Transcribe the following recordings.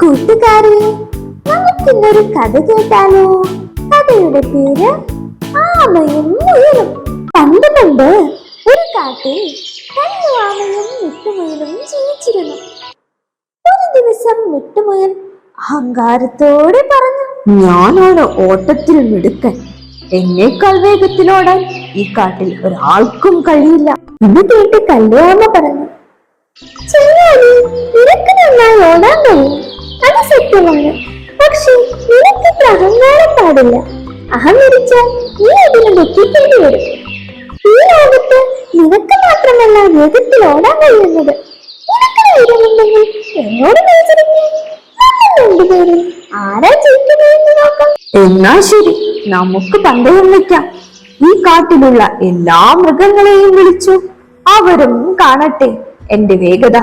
കൂട്ടുകാരെ നമുക്കിന്നൊരു കഥ കേട്ടാലോ? കഥയുടെ പേര് ആമയും മുയലും. പണ്ട് പണ്ട് ഒരു കാട്ടിൽ കല്ലു ആമയും മിട്ടുമുയലും ജീവിച്ചിരുന്നു. ഒരു ദിവസം മിട്ടുമുയൽ അഹങ്കാരത്തോടെ പറഞ്ഞു ഞാനാണ് ഓട്ടത്തിൽ മിടുക്കൻ. എന്നേക്കാൾ വേഗത്തിലോടാൻ ഈ കാട്ടിൽ ഒരാൾക്കും കഴിയില്ല. ഇത് കേട്ട് കല്യാണ പറഞ്ഞു ചെന്നാലി നിനക്ക് നന്നായി ഓടാൻ കഴിയും. അത് സത്യമാണ്. പക്ഷേ നിനക്ക് ഇത്ര അഹങ്കാരം പാടില്ല. അഹങ്കരിച്ചാൽ നീ അതിന് ദുഃഖിക്കേണ്ടി വരും. ഈ ലോകത്ത് നിനക്ക് മാത്രമല്ല വേഗത്തിൽ ഓടാൻ കഴിയുന്നത്. നിനക്ക് ധൈര്യമുണ്ടെങ്കിൽ എന്നോട് രണ്ടുപേരും ആരാ ജയിക്കുന്നതെന്ന് നോക്കാം. എന്നാ ശരി നമുക്ക് പന്തയം വെക്കാം ഈ കാട്ടിലുള്ള എല്ലാ മൃഗങ്ങളെയും വിളിച്ചു അവരും കാണട്ടെ. എന്റെ വേഗത.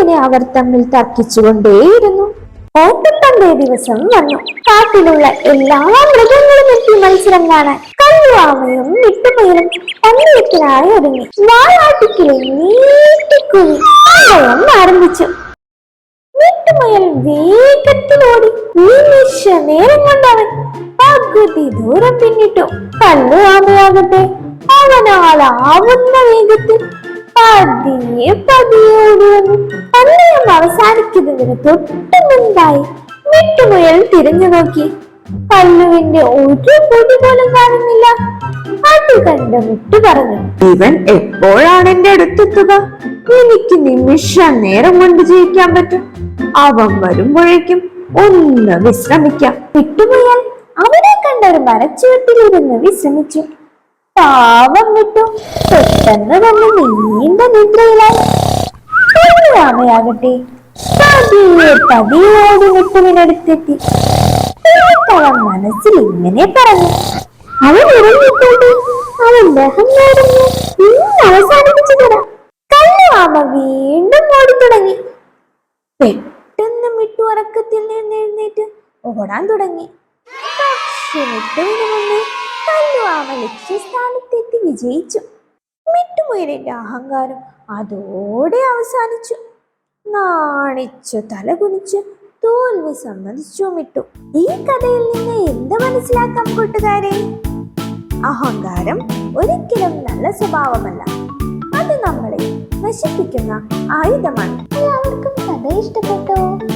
അങ്ങനെ അവർ തമ്മിൽ തർക്കിച്ചുകൊണ്ടേയിരുന്നു. ഓട്ടപ്പന്തയ ദിവസം വന്നു. കാട്ടിലുള്ള എല്ലാ മൃഗങ്ങളും എത്തി മത്സരം കാണാൻ. കല്ലുവാമയും വിട്ടുപയലും പന്നിയത്തിനായി ഒരുങ്ങി വാളാട്ടിക്കിലെ നീട്ടിക്കുഴി പന്തയം ആരംഭിച്ചു. വിട്ടുമുയൽ വേഗത്തിലോടി നിമിഷ നേരം കൊണ്ടവൻ പകുതി ദൂരം പിന്നിട്ടു. കല്ലുവാമയാകട്ടെ അവനാലാവുന്ന വേഗത്തിൽ പതിയെ പതിയെ ഓടി പന്തയം അവസാനിക്കുന്നതിന് തൊട്ടു മുൻപായി തിരിഞ്ഞു നോക്കി. പല്ലുവിന്റെ ഒരു പൊടി പോലും കാണുന്നില്ല. അത് കണ്ട് മുട്ടു പറഞ്ഞു. ഇവൻ എപ്പോഴാണ് എന്റെ അടുത്തെത്തുക? എനിക്ക് നിമിഷ നേരം കൊണ്ട് ജയിക്കാൻ പറ്റും. അവൻ വരുമ്പോഴേക്കും ഒന്ന് വിശ്രമിക്കാം. വിട്ടുപോയാൽ അവനെ കണ്ട ഒരു മരച്ചുവട്ടിലിരുന്ന് വിശ്രമിച്ചു. പാവം വിട്ടു പെട്ടെന്ന് തന്നെ നീണ്ട നിദ്രയിലായി. രാമയാകട്ടെ പതിയെ പതിയോടി വിട്ടുവിനടുത്തെത്തി അവൻ മനസ്സിൽ ഇങ്ങനെ പറഞ്ഞു. അവൻ ഇറങ്ങിക്കൊണ്ട് അവൻ അഹങ്കാരം ഇന്ന് അവസാനിപ്പിച്ചു തരാം. കല്ലുവാമ വീണ്ടും ഓടി തുടങ്ങി പെട്ടെന്ന് മിട്ടു ഉറക്കത്തിൽ നിന്ന് എഴുന്നേറ്റ് ഓടാൻ തുടങ്ങി. പക്ഷെ മിട്ടുവിന് മുന്നേ കല്ലുവാമ ലക്ഷ്യസ്ഥാനത്തെത്തി വിജയിച്ചു. മിട്ടുമുയലിന്റെ അഹങ്കാരം അതോടെ അവസാനിച്ചു. നാണിച്ചു തലകുനിച്ച് തോൽവി സമ്മതിച്ചു മിട്ടു. ഈ കഥയിൽ നിന്ന് എന്ത് മനസ്സിലാക്കാം കൂട്ടുകാരെ? അഹങ്കാരം ഒരിക്കലും നല്ല സ്വഭാവമല്ല. അത് നമ്മളെ നശിപ്പിക്കുന്ന ആയുധമാണ്. എല്ലാവർക്കും കഥ ഇഷ്ടപ്പെട്ടു?